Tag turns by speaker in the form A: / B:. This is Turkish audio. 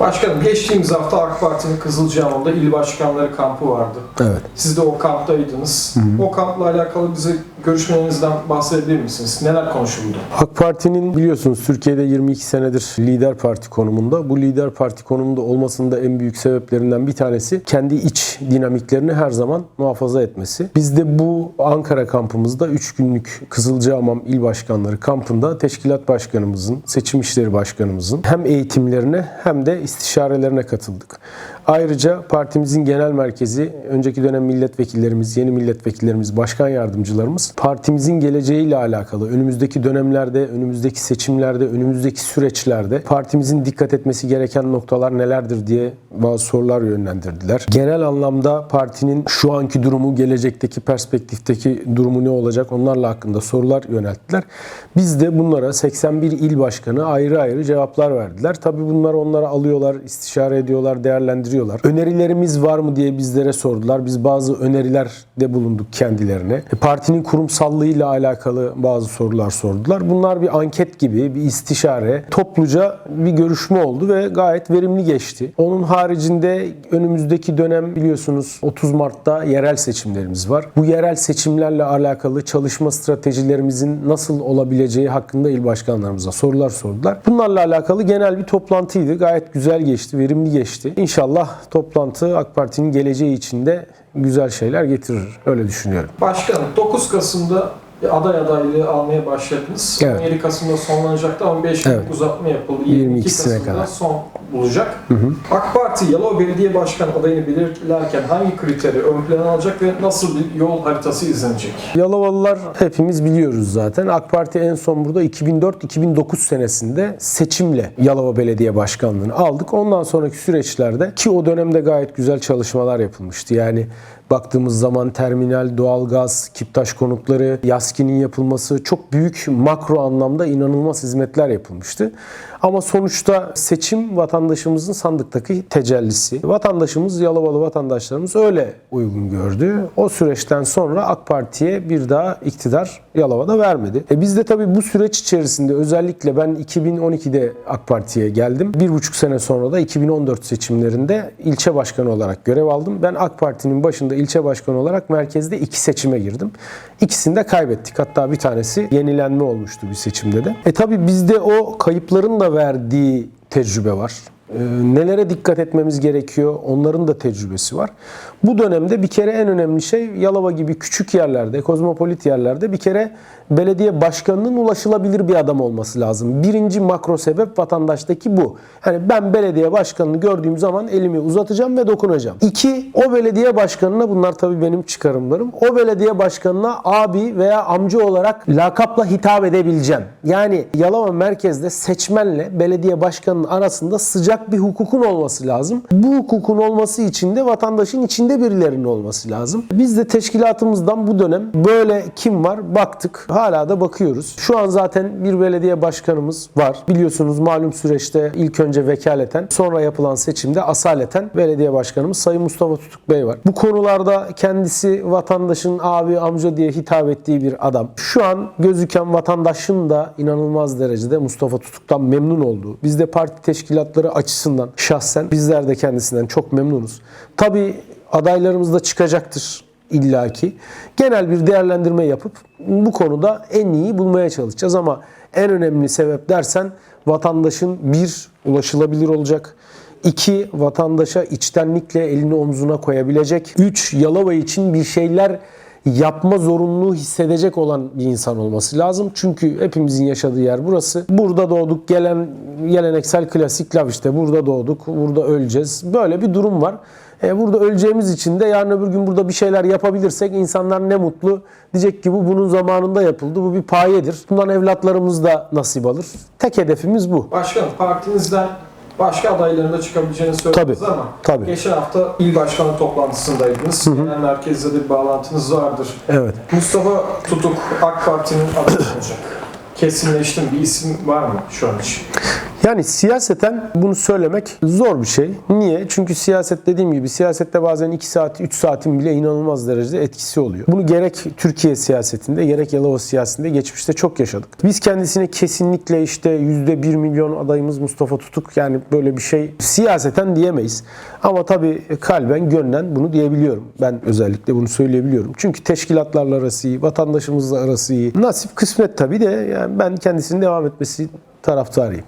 A: Başkanım geçtiğimiz hafta AK Parti'nin Kızılcahamam'da il başkanları kampı vardı.
B: Evet.
A: Siz de o kamptaydınız. O kampla alakalı bize görüşmelerinizden bahsedebilir misiniz? Neler konuşuldu?
B: AK Parti'nin biliyorsunuz Türkiye'de 22 senedir lider parti konumunda. Bu lider parti konumunda olmasının da en büyük sebeplerinden bir tanesi kendi iç dinamiklerini her zaman muhafaza etmesi. Biz de bu Ankara kampımızda 3 günlük Kızılcahamam İl Başkanları kampında teşkilat başkanımızın, seçim işleri başkanımızın hem eğitimlerine hem de istişarelerine katıldık. Ayrıca partimizin genel merkezi, önceki dönem milletvekillerimiz, yeni milletvekillerimiz, başkan yardımcılarımız partimizin geleceğiyle alakalı önümüzdeki dönemlerde, önümüzdeki seçimlerde, önümüzdeki süreçlerde partimizin dikkat etmesi gereken noktalar nelerdir diye bazı sorular yönlendirdiler. Genel anlamda partinin şu anki durumu, gelecekteki perspektifteki durumu ne olacak onlarla hakkında sorular yönelttiler. Biz de bunlara 81 il başkanı ayrı ayrı cevaplar verdiler. Tabii bunları onlara alıyorlar, istişare ediyorlar, değerlendiriyorlar. Önerilerimiz var mı diye bizlere sordular. Biz bazı önerilerde bulunduk kendilerine. E, Partinin kurumsallığıyla alakalı bazı sorular sordular. Bunlar bir anket gibi, bir istişare, topluca bir görüşme oldu ve gayet verimli geçti. Onun haricinde önümüzdeki dönem biliyorsunuz 30 Mart'ta yerel seçimlerimiz var. Bu yerel seçimlerle alakalı çalışma stratejilerimizin nasıl olabileceği hakkında il başkanlarımıza sorular sordular. Bunlarla alakalı genel bir toplantıydı. Gayet güzel geçti, verimli geçti. İnşallah toplantı AK Parti'nin geleceği için de güzel şeyler getirir. Öyle düşünüyorum.
A: Başkanım 9 Kasım'da aday adaylığı almaya başladınız.
B: Evet.
A: 17 Kasım'da sonlanacaktı ama 5 gün
B: Evet.
A: uzatma yapıldı. 22
B: 22'sine
A: Kasım'da
B: kadar.
A: son bulacak. AK Parti Yalova Belediye Başkan adayını belirlerken hangi kriteri ön plana alacak ve nasıl bir yol haritası izlenecek?
B: Yalovalılar hepimiz biliyoruz zaten. AK Parti en son burada 2004-2009 senesinde seçimle Yalova Belediye Başkanlığı'nı aldık. Ondan sonraki süreçlerde ki o dönemde gayet güzel çalışmalar yapılmıştı. Yani baktığımız zaman terminal, doğalgaz, kiptaş konutları, yaskinin yapılması çok büyük makro anlamda inanılmaz hizmetler yapılmıştı. Ama sonuçta seçim vatandaşımızın sandıktaki tecellisi. Vatandaşımız, Yalovalı vatandaşlarımız öyle uygun gördü. O süreçten sonra AK Parti'ye bir daha iktidar Yalova'da vermedi. E biz de tabii bu süreç içerisinde özellikle ben 2012'de AK Parti'ye geldim. Bir buçuk sene sonra da 2014 seçimlerinde ilçe başkanı olarak görev aldım. Ben AK Parti'nin başında ilçe başkanı olarak merkezde iki seçime girdim. İkisini de kaybettik. Hatta bir tanesi yenilenme olmuştu bir seçimde de. E tabii bizde o kayıpların da verdiği tecrübe var. Ee, Nelere dikkat etmemiz gerekiyor? Onların da tecrübesi var. Bu dönemde bir kere en önemli şey Yalova gibi küçük yerlerde, kozmopolit yerlerde bir kere belediye başkanının ulaşılabilir bir adam olması lazım. Birinci makro sebep vatandaştaki bu. Yani ben belediye başkanını gördüğüm zaman elimi uzatacağım ve dokunacağım. İki, o belediye başkanına bunlar tabii benim çıkarımlarım. O belediye başkanına abi veya amca olarak lakapla hitap edebileceğim. Yani Yalova merkezde seçmenle belediye başkanının arasında sıcak bir hukukun olması lazım. Bu hukukun olması için de vatandaşın içinde birilerinin olması lazım. Biz de teşkilatımızdan bu dönem böyle kim var baktık. Hala da bakıyoruz. Şu an zaten bir belediye başkanımız var. Biliyorsunuz malum süreçte ilk önce vekaleten sonra yapılan seçimde asaleten belediye başkanımız Sayın Mustafa Tutuk Bey var. Bu konularda kendisi vatandaşın abi amca diye hitap ettiği bir adam. Şu an gözüken vatandaşın da inanılmaz derecede Mustafa Tutuk'tan memnun olduğu. Biz de parti teşkilatları açısından şahsen bizler de kendisinden çok memnunuz. Tabii adaylarımız da çıkacaktır illaki. Genel bir değerlendirme yapıp bu konuda en iyi bulmaya çalışacağız ama en önemli sebep dersen vatandaşın bir ulaşılabilir olacak. İki, vatandaşa içtenlikle elini omzuna koyabilecek. Üç, Yalova için bir şeyler yapma zorunluluğu hissedecek olan bir insan olması lazım. Çünkü hepimizin yaşadığı yer burası. Burada doğduk, gelen geleneksel klasik laf işte. Burada doğduk, burada öleceğiz. Böyle bir durum var. E, burada öleceğimiz için de yarın öbür gün burada bir şeyler yapabilirsek insanlar ne mutlu. Diyecek ki bu bunun zamanında yapıldı. Bu bir payedir. Bundan evlatlarımız da nasip alır. Tek hedefimiz bu.
A: Başkanım partinizden başka adayların da çıkabileceğini söylediniz
B: Tabii,
A: ama
B: tabii.
A: geçen hafta il başkanı toplantısındaydınız. Genel merkezde de bir bağlantınız vardır.
B: Evet.
A: Mustafa Tutuk AK Parti'nin adayı olacak. Kesinleşti mi? Bir isim var mı şu an için?
B: Yani siyaseten bunu söylemek zor bir şey. Niye? Çünkü siyaset dediğim gibi siyasette bazen 2 saat, 3 saatin bile inanılmaz derecede etkisi oluyor. Bunu gerek Türkiye siyasetinde gerek Yalova siyasetinde geçmişte çok yaşadık. Biz kendisine kesinlikle işte %1 milyon adayımız Mustafa Tutuk yani böyle bir şey siyaseten diyemeyiz. Ama tabii kalben, gönlen bunu diyebiliyorum. Ben özellikle bunu söyleyebiliyorum. Çünkü teşkilatlarla arası iyi, vatandaşımızla arası iyi. Nasip kısmet tabii de yani ben kendisinin devam etmesi taraftarıyım.